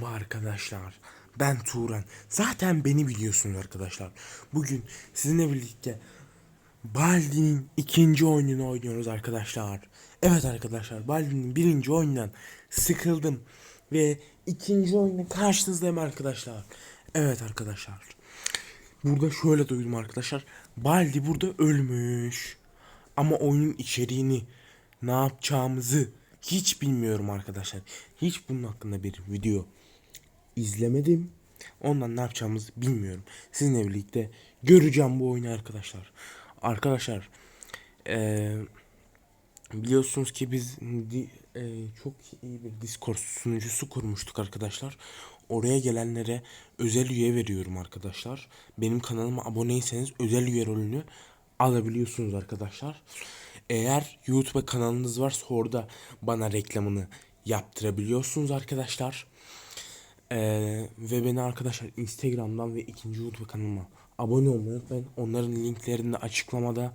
Merhaba arkadaşlar. Ben Turan. Zaten beni biliyorsunuz arkadaşlar. Bugün sizinle birlikte Baldi'nin ikinci oyununu oynuyoruz arkadaşlar. Evet arkadaşlar Baldi'nin birinci oyundan sıkıldım. Ve ikinci oyuna karşınızdayım arkadaşlar. Evet arkadaşlar. Burada şöyle duydum arkadaşlar. Baldi burada ölmüş. Ama oyunun içeriğini ne yapacağımızı hiç bilmiyorum arkadaşlar. Hiç bunun hakkında bir video izlemedim. Ondan ne yapacağımızı bilmiyorum. Sizinle birlikte göreceğim bu oyunu arkadaşlar. Arkadaşlar eee, biliyorsunuz ki biz eee, çok iyi bir Discord sunucusu kurmuştuk arkadaşlar. Oraya gelenlere özel üye veriyorum arkadaşlar. Benim kanalıma aboneyseniz özel üye rolünü alabiliyorsunuz arkadaşlar. Eğer YouTube kanalınız varsa orada bana reklamını yaptırabiliyorsunuz arkadaşlar. Ee, ve beni arkadaşlar Instagram'dan ve ikinci YouTube kanalıma abone olmayı unutmayın. Onların linklerini açıklamada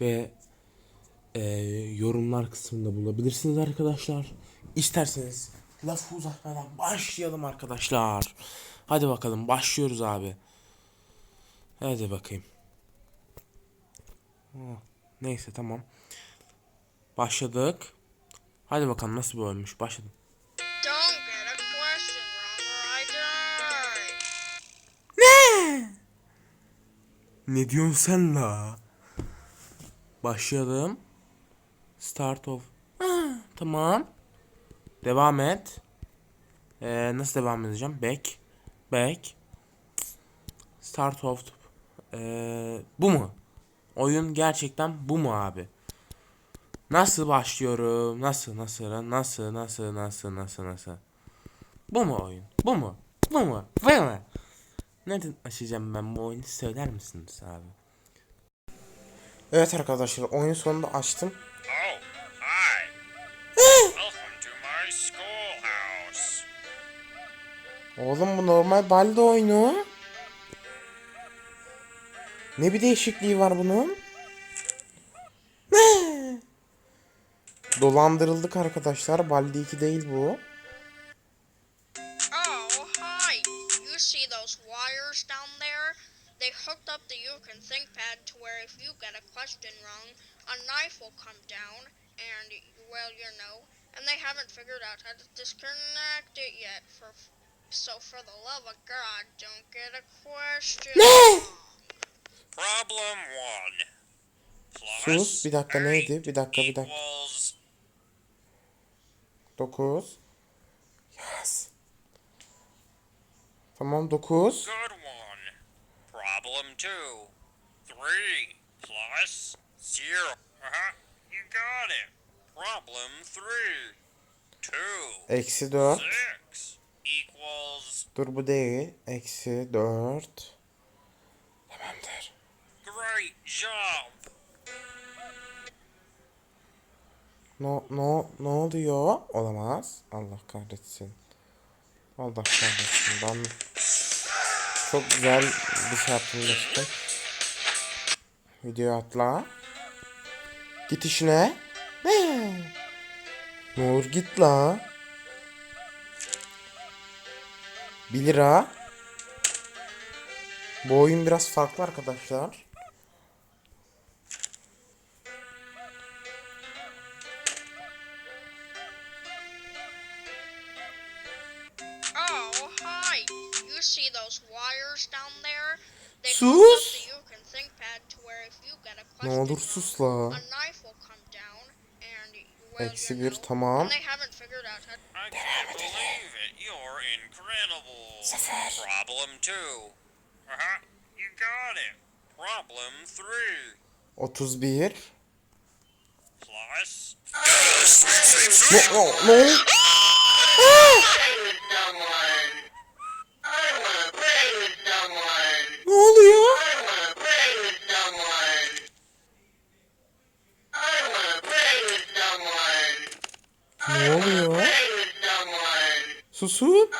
ve e, yorumlar kısmında bulabilirsiniz arkadaşlar. İsterseniz lafı uzatmadan başlayalım arkadaşlar. Hadi bakalım başlıyoruz abi. Hadi bakayım. Neyse tamam. Başladık. Hadi bakalım nasıl bir oyunmuş. Başladım. Ne diyorsun sen la? Başladım. Start of. Tamam. Devam et. Ee, nasıl devam edeceğim? Back. Back. Start of. Ee, bu mu? Oyun gerçekten bu mu abi? Nasıl başlıyorum? Nasıl nasıl nasıl nasıl nasıl nasıl nasıl? Bu mu oyun? Bu mu? Bu mu? Bu mu? Nereden açacağım ben bu oyunu söyler misiniz abi? Evet arkadaşlar oyun sonunda açtım. Oh, hi. To my. Oğlum bu normal balde oyunu. Ne bir değişikliği var bunun? Dolandırıldık arkadaşlar. Baldi 2 değil bu. Get a question wrong, a knife will come down and, well, you know, and they haven't figured out how to disconnect it yet. For So, for the love of God, don't get a question Ne? Problem one. Plus Sus bir dakika neydi? Bir dakika bir dakika. equals 9. Yaz. Tamam 9. good one. Problem two. Three plus zero. Uh-huh. You got it. Problem three. Two. Eksi 4. Six equals Dur bu değil. Eksi 4. Tamamdır. great job. No, no, ne oluyor? Olamaz. Allah kahretsin. Allah kahretsin. Ben çok güzel bir şey yaptım gerçekten. Video atla. Git işine. Ne? Nur git la. 1 lira. Bu oyun biraz farklı arkadaşlar. How I can't believe it. You're incredible. Sıfır. Problem two. Uh-huh. You got it. Problem three. 31. Plus. Ne, ne, ne? Susun.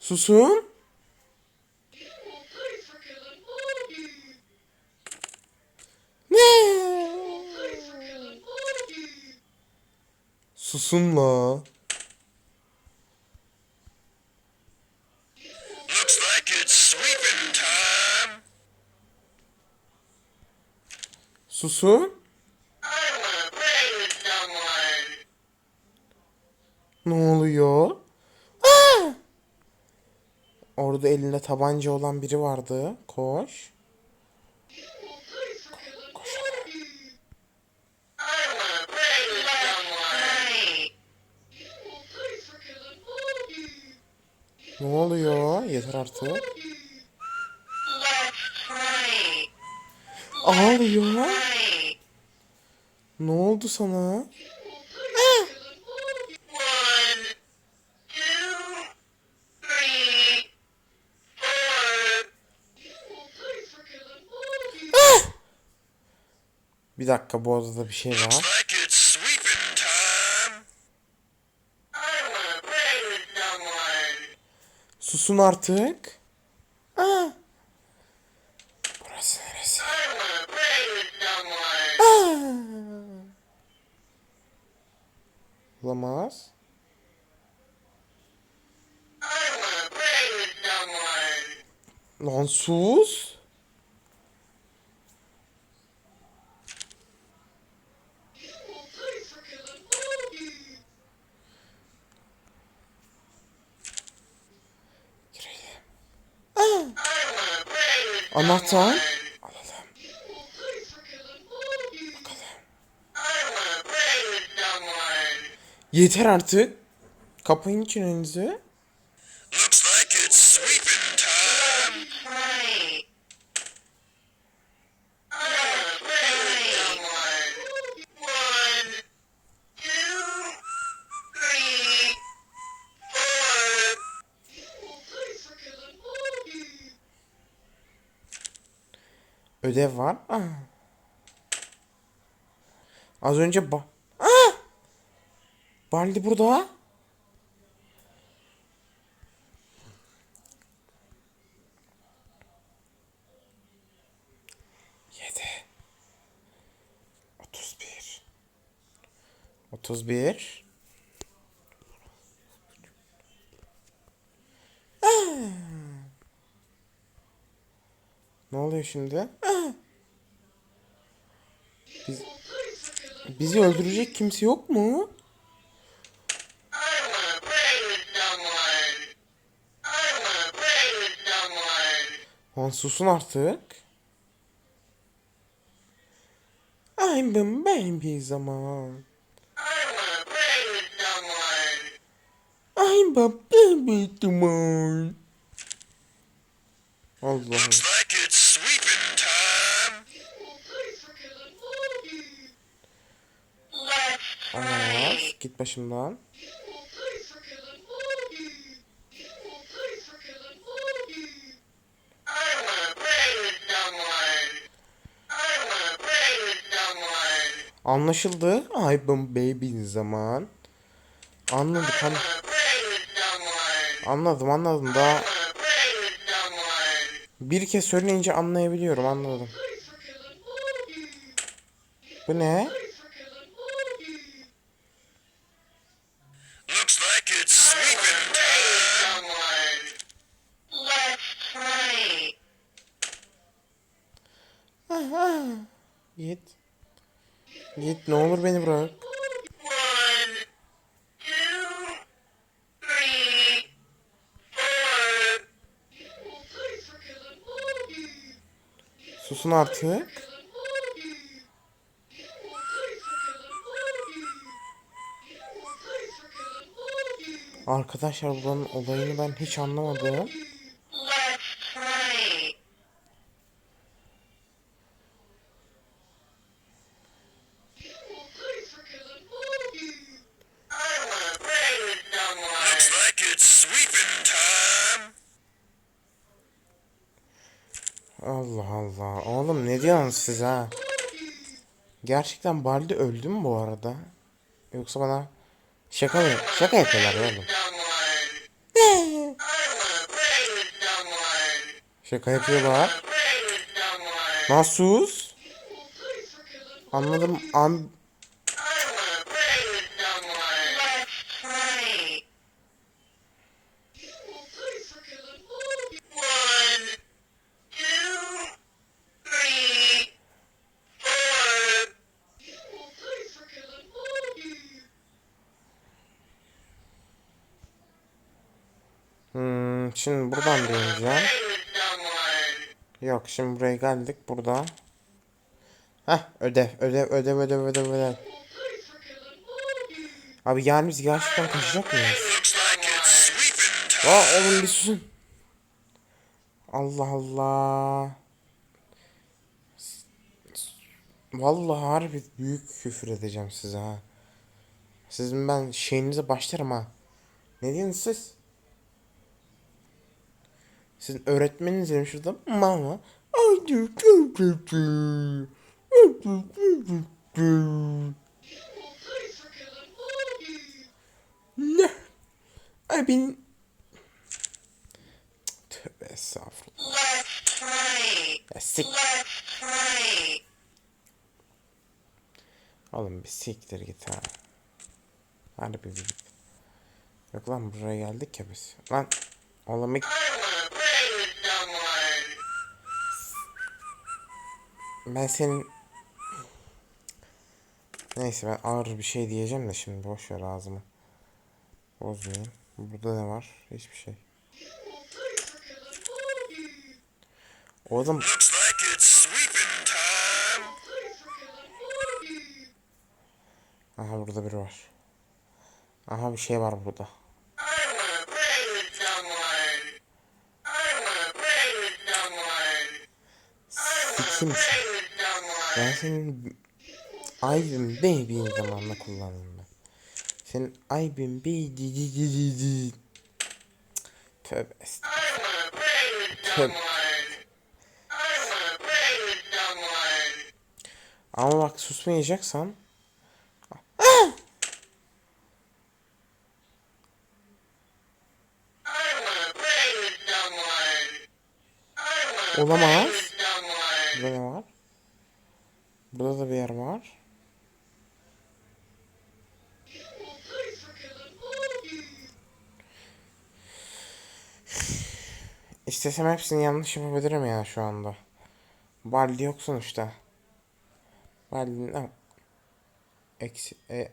Susun. Ne? Susun la. Susun. Ne oluyor? Aa! Orada elinde tabanca olan biri vardı. Koş. Someone. Ne oluyor? Yeter artık. Ağlıyor. Ne oldu sana? One, two, three, four. Bir dakika bu odada bir şey var. Susun artık. Aa. Burası neresi? Aa. Olamaz. Lan sus. Anahtar. Yeter artık. Kapayın çenenizi. Looks like it's sweeping time. Play. I wanna play with someone. One, two, three, four. Ödev var. Aa. Az önce ba... Aa! Baldi burada. Yedi. Otuz bir. Otuz bir. Aa! Ne oluyor şimdi? Aa! Biz, bizi öldürecek kimse yok mu? Lan susun artık. Ay ben bir zaman. I wanna play with someone. Ay ben bir zaman. Allah. Looks like it's sweeping time. Play. Git başımdan. I. I. Anlaşıldı. Ay ben baby zaman. Anladık. I An anladım anladım. I Daha bir kez söyleyince anlayabiliyorum. Anladım. Bu ne? Looks like it's sweeping time. Someone. Let's play. Aha. Git. Git ne olur beni bırak. Susun artık. Arkadaşlar buranın olayını ben hiç anlamadım. Let's play. I wanna play with someone. Looks like it's sweeping time. Allah Allah. Oğlum ne diyorsunuz siz ha? Gerçekten Baldi öldü mü bu arada? Yoksa bana şaka mı? Şaka yapıyorlar oğlum. Şaka yapıyorlar. Nasus? Anladım. An şimdi buradan someone. Yok şimdi buraya geldik burada. Heh ödev ödev ödev ödev ödev ödev. Abi yani biz gerçekten kaçacak mıyız? Aa oğlum bir susun. Allah Allah. Vallahi harbi büyük küfür edeceğim size ha. Sizin ben şeyinize başlarım ha. Ne diyorsunuz siz? Sizin öğretmeniniz dedim şurada. Mama. Ne? Ay ben... Tövbe estağfurullah. Ya sik... Oğlum bir siktir git ha. Hadi bir git. Yok lan buraya geldik ya biz. Lan oğlum bir- ben senin... Neyse ben ağır bir şey diyeceğim de şimdi boş ver ağzımı. Bozmayayım. Burada ne var? Hiçbir şey. Oğlum aha burada biri var. Aha bir şey var burada. I Ben senin Aybin Baby'in zamanla kullandım ben. Senin Aybin Baby Tövbe estağfurullah. I wanna play with someone. I wanna play with someone. Ama bak susmayacaksan Olamaz. ne var? Burada da bir yer var. İstesem hepsini yanlış yapabilirim ya şu anda. Baldi yok sonuçta. Baldi ne? Eksi, e,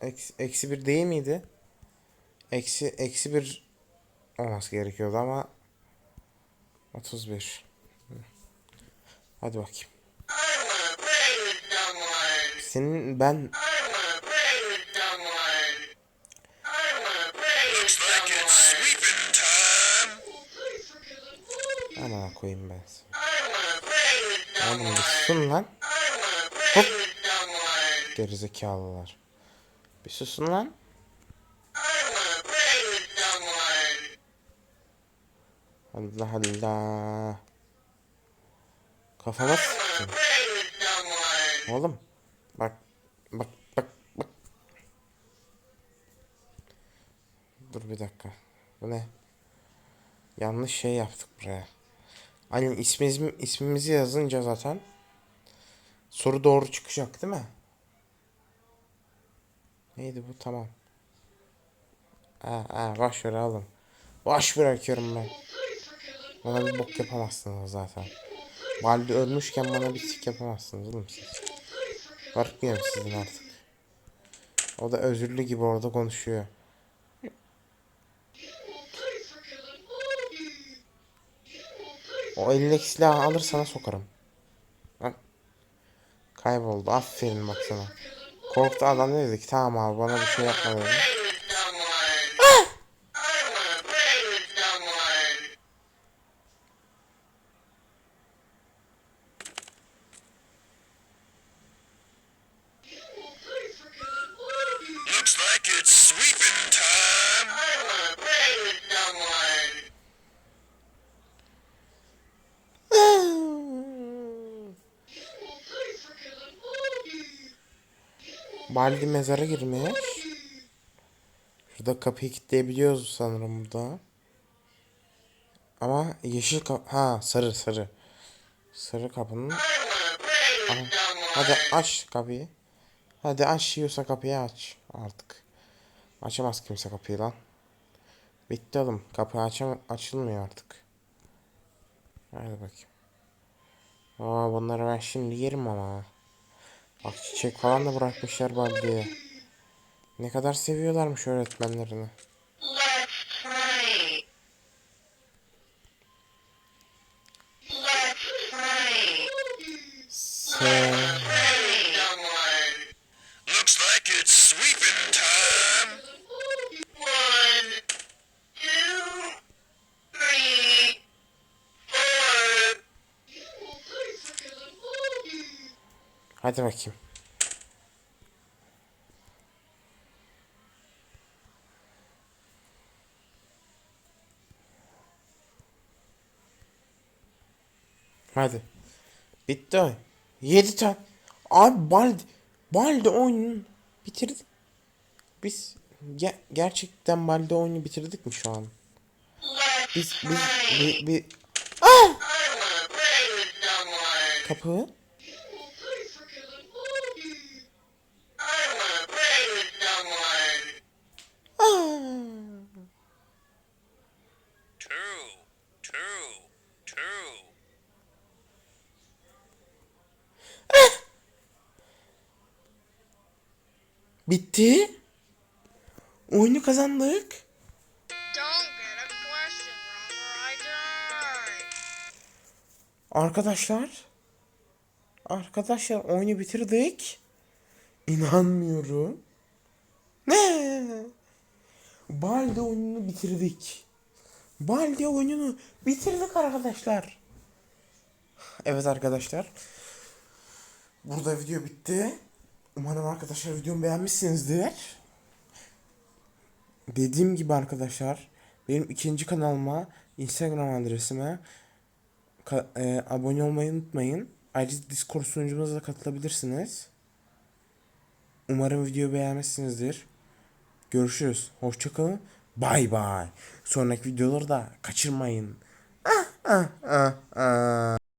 eksi, eksi bir değil miydi? Eksi, eksi bir olması gerekiyordu ama 31. Hı. Hadi bakayım. I wanna play with someone. Senin ben I wanna play with someone. I wanna play with Looks like it's someone. Sweeping time. Aman koyayım ben seni. Oğlum susun lan. Someone. Gerizekalılar. Bir susun lan. Allah Allah. Kafama sıktın. Oğlum. Bak. Bak bak bak. Dur bir dakika. Bu ne? Yanlış şey yaptık buraya. Hani ismimizi, ismimizi yazınca zaten soru doğru çıkacak değil mi? Neydi bu? Tamam. Ha, ha, boş ver oğlum. Boş bırakıyorum ben. Bana bir bok yapamazsınız zaten. Valide ölmüşken bana bir sik yapamazsınız oğlum siz. Farklıyorum sizin artık. O da özürlü gibi orada konuşuyor. O elindeki silahı alır sana sokarım. Bak. Kayboldu. Aferin bak sana. Korktu adam dedi ki tamam abi bana bir şey yapma dedi. Baldi mezara girmiş. Şurada kapıyı kilitleyebiliyoruz sanırım burada. Ama yeşil kap... Ha sarı sarı. Sarı kapının... Someone. Hadi aç kapıyı. Hadi aç yiyorsa kapıyı aç artık. Açamaz kimse kapıyı lan. Bitti oğlum. Kapı açam açılmıyor artık. Hadi bakayım. Aa bunları ben şimdi yerim ama. Bak çiçek falan da bırakmışlar Baldi'ye. Ne kadar seviyorlarmış öğretmenlerini. Hadi bakayım. Hadi. Bitti o. 7 tane. Abi Baldi. Baldi oyununu bitirdik. Biz ge- gerçekten Baldi oyunu bitirdik mi şu an? Biz biz bir, bir... Ah! Kapı. I wanna play with someone. Ah! Two, two, two. Bitti. Oyunu kazandık. Arkadaşlar. Arkadaşlar oyunu bitirdik. İnanmıyorum. Ne? Balde oyununu bitirdik. Balde oyununu bitirdik arkadaşlar. Evet arkadaşlar. Burada video bitti. Umarım arkadaşlar videomu beğenmişsinizdir. Dediğim gibi arkadaşlar benim ikinci kanalıma Instagram adresime ka- e, abone olmayı unutmayın. Ayrıca Discord sunucumuza da katılabilirsiniz. Umarım videoyu beğenmişsinizdir. Görüşürüz. Hoşçakalın. Bay bay. Sonraki videoları da kaçırmayın. Ah, ah, ah, ah.